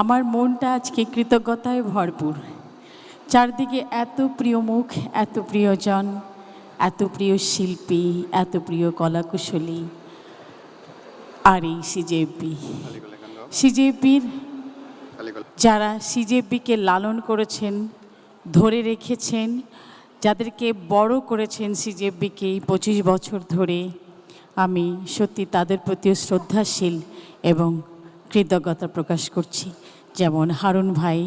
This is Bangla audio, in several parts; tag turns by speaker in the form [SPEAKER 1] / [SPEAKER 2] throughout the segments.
[SPEAKER 1] আমার মনটা আজকে কৃতজ্ঞতায় ভরপুর। চারদিকে এত প্রিয় মুখ, এত প্রিয়জন এত প্রিয় শিল্পী, এত প্রিয় কলাকুশলী। আর এই সিজেপি। সিজেপির যারা সিজেপিকে লালন করেছেন, ধরে রেখেছেন, যাদেরকে বড় করেছেন সিজেপিকে পঁচিশ বছর ধরে, আমি সত্যি তাদের প্রতিও শ্রদ্ধাশীল এবং কৃতজ্ঞতা প্রকাশ করছি। যেমন হারুন ভাই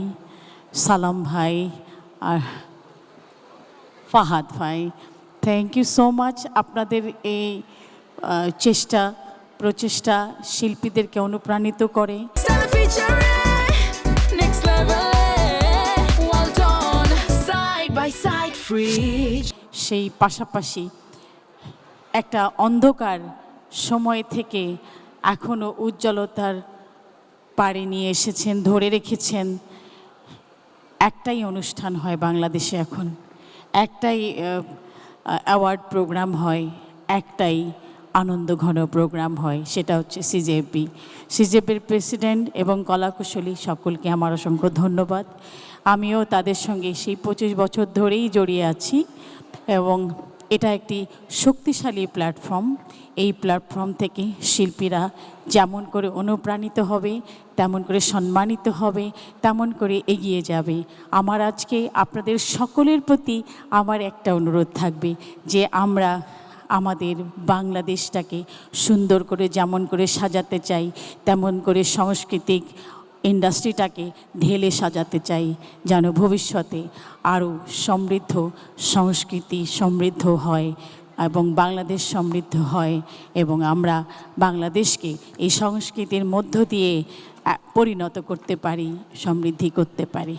[SPEAKER 1] সালাম ভাই আর ফাহাদ ভাই। থ্যাংক ইউ সো মাচ আপনাদের এই চেষ্টা প্রচেষ্টা শিল্পীদেরকে অনুপ্রাণিত করে. সেই পাশাপাশি একটা অন্ধকার সময় থেকে এখনও উজ্জ্বলতার পাড়ে নিয়ে এসেছেন, ধরে রেখেছেন। একটাই অনুষ্ঠান হয় বাংলাদেশে এখন। একটাই অ্যাওয়ার্ড প্রোগ্রাম হয়, একটাই আনন্দ ঘন প্রোগ্রাম হয়, সেটা হচ্ছে সিজেপি সিজেপির প্রেসিডেন্ট এবং কলাকুশলী সকলকে আমার অসংখ্য ধন্যবাদ। আমিও তাদের সঙ্গে সেই পঁচিশ বছর ধরেই জড়িয়ে আছি এবং এটা একটি শক্তিশালী প্ল্যাটফর্ম এই প্ল্যাটফর্ম থেকে শিল্পীরা যেমন করে অনুপ্রাণিত হবে, তেমন করে সম্মানিত হবে, তেমন করে এগিয়ে যাবে। আমার আজকে আপনাদের সকলের প্রতি আমার একটা অনুরোধ থাকবে যে আমরা আমাদের বাংলাদেশটাকে সুন্দর করে যেমন করে সাজাতে চাই, তেমন করে সাংস্কৃতিক ইন্ডাস্ট্রিটাকে ঢেলে সাজাতে চাই, যেন ভবিষ্যতে আরও সমৃদ্ধ সংস্কৃতি সমৃদ্ধ হয় এবং বাংলাদেশ সমৃদ্ধ হয় এবং আমরা বাংলাদেশকে এই সংস্কৃতির মধ্য দিয়ে পরিণত করতে পারি, সমৃদ্ধি করতে পারি।